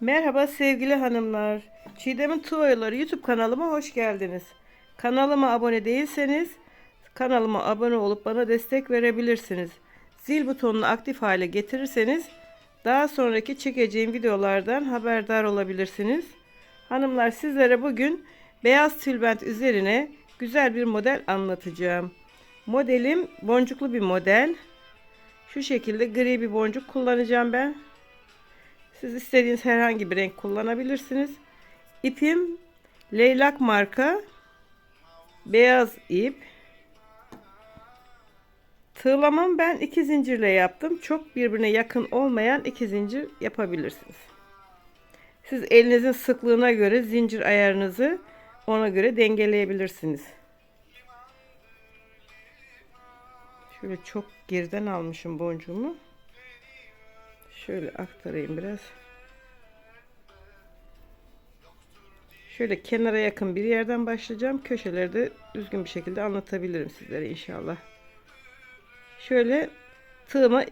Merhaba sevgili hanımlar. Çiğdem'in Tuvayoları YouTube kanalıma hoş geldiniz. Kanalıma abone değilseniz kanalıma abone olup bana destek verebilirsiniz. Zil butonunu aktif hale getirirseniz daha sonraki çekeceğim videolardan haberdar olabilirsiniz. Hanımlar sizlere bugün beyaz tülbent üzerine güzel bir model anlatacağım. Modelim boncuklu bir model. Şu şekilde gri bir boncuk kullanacağım ben. Siz istediğiniz herhangi bir renk kullanabilirsiniz. İpim leylak marka beyaz ip. Tığlamam ben iki zincirle yaptım. Çok birbirine yakın olmayan iki zincir yapabilirsiniz. Siz elinizin sıklığına göre zincir ayarınızı ona göre dengeleyebilirsiniz. Şöyle çok geriden almışım boncuğumu. Şöyle aktarayım biraz. Şöyle kenara yakın bir yerden başlayacağım. Köşeleri de düzgün bir şekilde anlatabilirim sizlere inşallah. Şöyle tığıma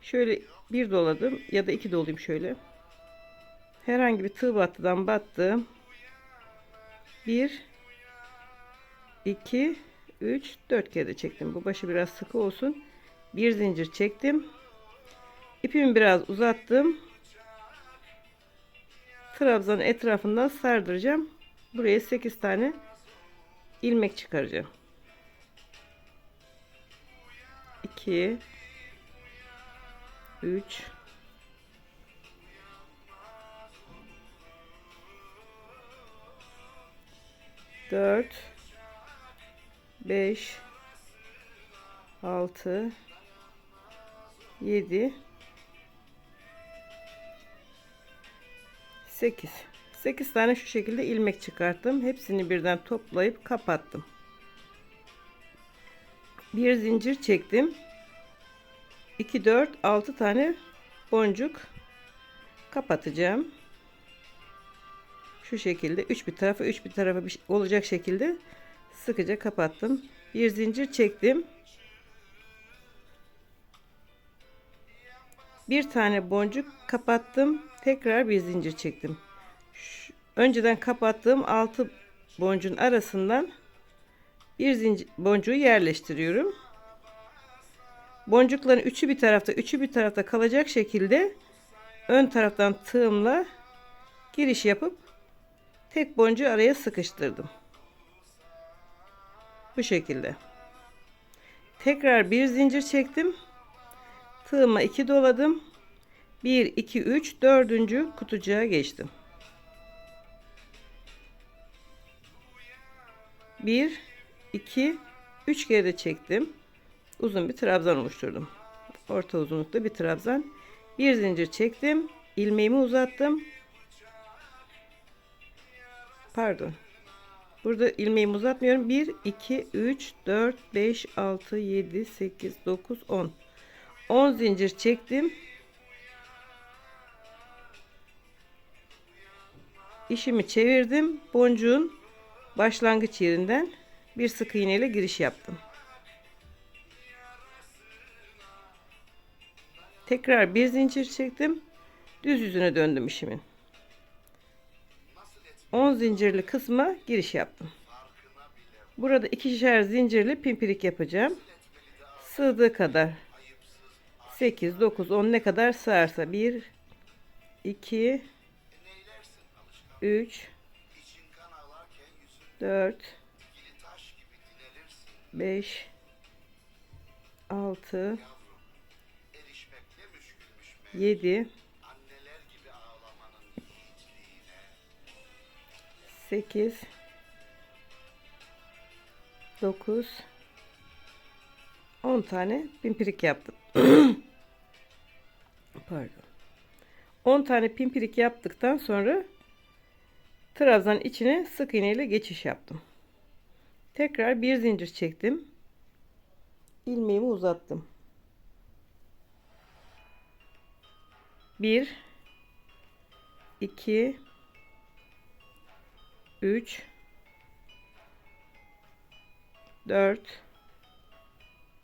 şöyle bir doladım ya da iki dolayım şöyle. Herhangi bir tığ battıdan battım. Bir, iki, üç, dört kere de çektim. Bu başı biraz sıkı olsun. Bir zincir çektim. İpimi biraz uzattım. Trabzanın etrafından sardıracağım. Buraya 8 tane ilmek çıkaracağım. 2 3 4 5 6 7 8 8 tane şu şekilde ilmek çıkarttım. Hepsini birden toplayıp kapattım. Bir zincir çektim. 2 4 6 tane boncuk kapatacağım. Şu şekilde 3 bir tarafa 3 bir tarafa şey olacak şekilde sıkıca kapattım. Bir zincir çektim bir tane boncuk kapattım tekrar bir zincir çektim. Şu, önceden kapattığım altı boncuğun arasından bir zincir boncuğu yerleştiriyorum. Boncukların üçü bir tarafta üçü bir tarafta kalacak şekilde ön taraftan tığımla giriş yapıp tek boncuğu araya sıkıştırdım. Bu şekilde. Tekrar bir zincir çektim tığıma 2 doladım. 1 2 3 dördüncü kutucuğa geçtim. 1 2 3 kere de çektim. Uzun bir trabzan oluşturdum. Orta uzunlukta bir trabzan. Bir zincir çektim. İlmeğimi uzattım. Pardon. Burada ilmeğimi uzatmıyorum. 1 2 3 4 5 6 7 8 9 10 10 zincir çektim. İşimi çevirdim. Boncuğun başlangıç yerinden bir sık iğne ile giriş yaptım. Tekrar bir zincir çektim. Düz yüzüne döndüm işimin. 10 zincirli kısma giriş yaptım. Burada ikişer zincirli pimpirik yapacağım. Sığdığı kadar 8, 9, 10 ne kadar sığarsa 1, 2, 3, 4, 5, 6, 7, 8, 9, 10 tane pimpirik yaptım. Pardon. 10 tane pimpirik yaptıktan sonra trabzanın içine sık iğne ile geçiş yaptım. Tekrar bir zincir çektim. ilmeğimi uzattım. 1 2 3 4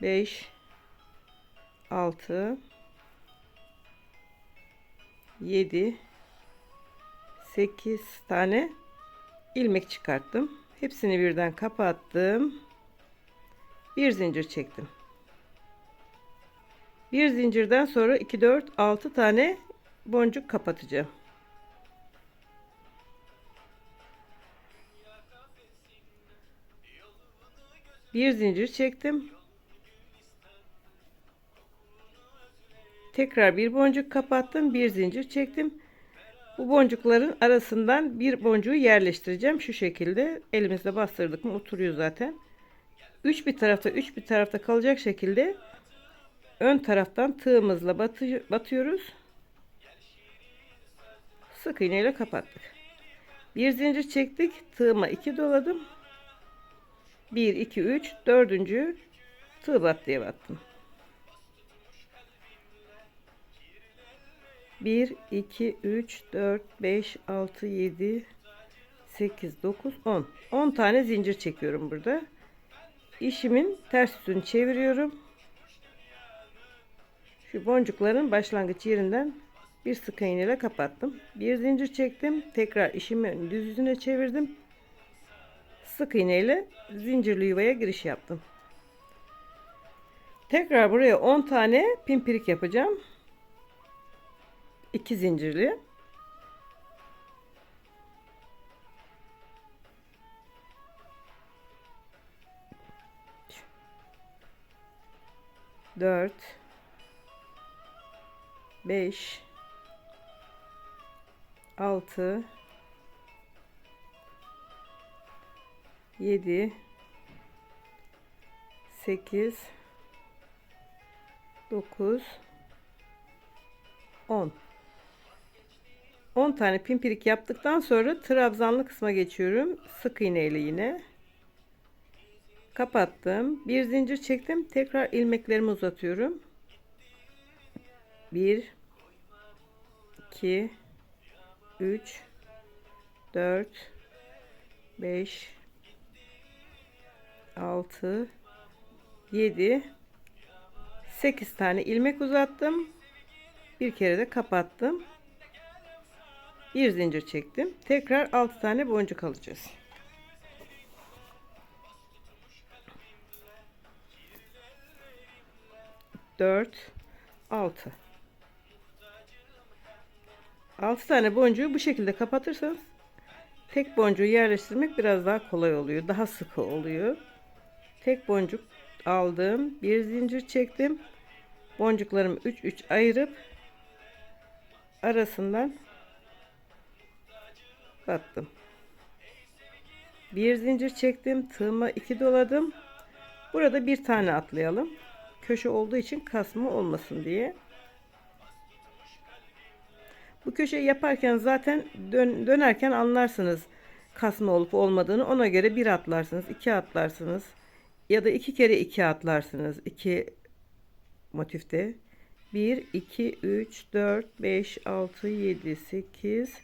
5 6 7 8 tane ilmek çıkarttım. Hepsini birden kapattım. Bir zincir çektim. Bir zincirden sonra 2 4 6 tane boncuk kapatacağım. Bir zincir çektim. Tekrar bir boncuk kapattım. Bir zincir çektim. Bu boncukların arasından bir boncuğu yerleştireceğim. Şu şekilde elimizle bastırdık mı oturuyor zaten. Üç bir tarafta üç bir tarafta kalacak şekilde ön taraftan tığımızla batı, batıyoruz. Sık iğneyle kapattık. Bir zincir çektik. Tığıma iki doladım. 1 2 3 dördüncü tığ battıya battım. 1 2 3 4 5 6 7 8 9 10 10 tane zincir çekiyorum burada. İşimin ters yüzünü çeviriyorum. Şu boncukların başlangıç yerinden bir sık iğne ile kapattım. Bir zincir çektim. Tekrar işimi düz yüzüne çevirdim. Sık iğne ile zincirli yuvaya giriş yaptım. Tekrar buraya 10 tane pimpirik yapacağım. 2 zincirli. Dört, beş, altı, yedi, sekiz, dokuz, on. 10 tane pimpirik yaptıktan sonra trabzanlı kısma geçiyorum. Sık iğne ile yine. Kapattım. Bir zincir çektim. Tekrar ilmeklerimi uzatıyorum. 1 2 3 4 5 6 7 8 tane ilmek uzattım. Bir kere de kapattım bir zincir çektim. Tekrar 6 tane boncuk alacağız. Dört altı. Altı tane boncuğu bu şekilde kapatırsanız tek boncuğu yerleştirmek biraz daha kolay oluyor daha sıkı oluyor. Tek boncuk aldım bir zincir çektim. Boncuklarımı 3 3 ayırıp arasından battım. Bir zincir çektim. Tığıma iki doladım. Burada bir tane atlayalım. Köşe olduğu için kasma olmasın diye. Bu köşeyi yaparken zaten dön, dönerken anlarsınız kasma olup olmadığını. Ona göre bir atlarsınız, iki atlarsınız. Ya da iki kere iki atlarsınız. iki motifte. 1, 2, 3, 4, 5, 6, 7, 8,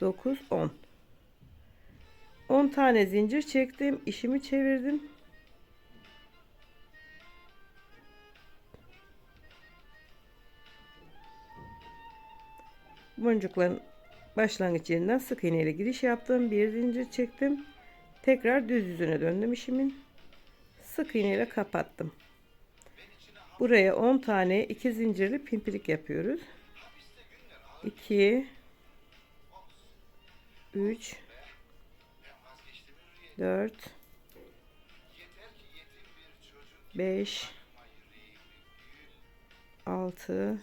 9, 10. 10 tane zincir çektim. işimi çevirdim. Boncukların başlangıç yerinden sık iğne ile giriş yaptım. Bir zincir çektim. Tekrar düz yüzüne döndüm işimin. Sık iğne ile kapattım. Buraya 10 tane 2 zincirli pimpirik yapıyoruz. 2 3 4 5 6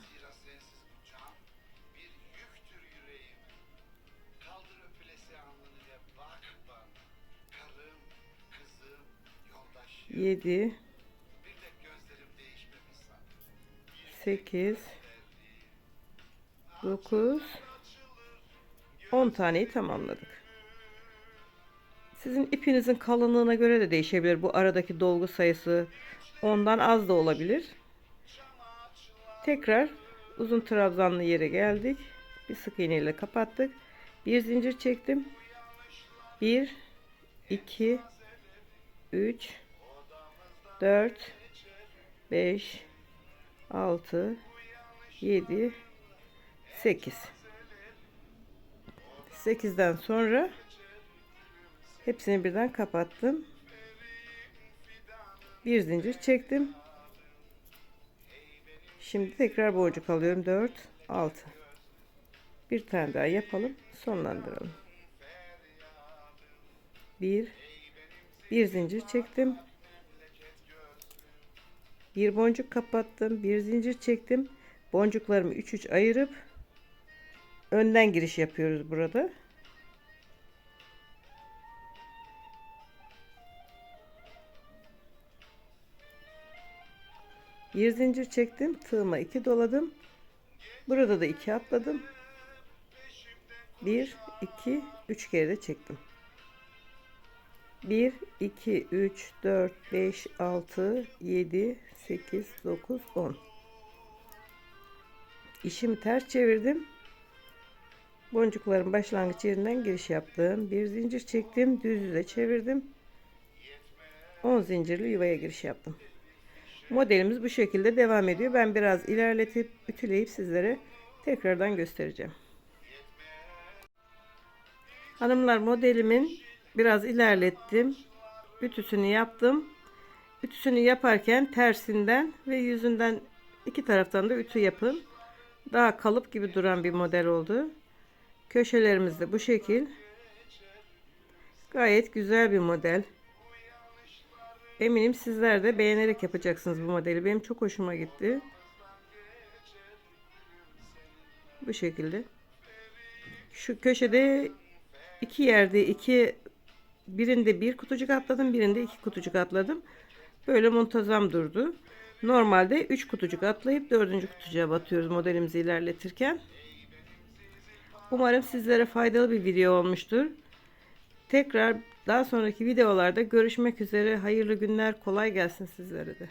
7 8 9 10 taneyi tamamladık. Sizin ipinizin kalınlığına göre de değişebilir. Bu aradaki dolgu sayısı ondan az da olabilir. Tekrar uzun trabzanlı yere geldik. Bir sık iğne ile kapattık. Bir zincir çektim. 1 2 3 4 5 6 7 8 8'den sonra hepsini birden kapattım. Bir zincir çektim. Şimdi tekrar boncuk alıyorum. 4 6 bir tane daha yapalım. Sonlandıralım. Bir bir zincir çektim. Bir boncuk kapattım. Bir zincir çektim. Boncuklarımı 3 3 ayırıp önden giriş yapıyoruz burada. Bir zincir çektim. Tığıma 2 doladım. Burada da 2 atladım. 1 2 3 kere de çektim. 1 2 3 4 5 6 7 8 9 10 İşimi ters çevirdim. Boncukların başlangıç yerinden giriş yaptım. Bir zincir çektim. Düz yüze çevirdim. 10 zincirli yuvaya giriş yaptım. Modelimiz bu şekilde devam ediyor. Ben biraz ilerletip ütüleyip sizlere tekrardan göstereceğim. Hanımlar modelimin biraz ilerlettim. Ütüsünü yaptım. Ütüsünü yaparken tersinden ve yüzünden iki taraftan da ütü yapın. Daha kalıp gibi duran bir model oldu. Köşelerimiz de bu şekil. Gayet güzel bir model. Eminim sizler de beğenerek yapacaksınız bu modeli. Benim çok hoşuma gitti. Bu şekilde. Şu köşede iki yerde iki birinde bir kutucuk atladım birinde iki kutucuk atladım böyle muntazam durdu normalde üç kutucuk atlayıp dördüncü kutucuğa batıyoruz modelimizi ilerletirken umarım sizlere faydalı bir video olmuştur tekrar daha sonraki videolarda görüşmek üzere. Hayırlı günler kolay gelsin sizlere de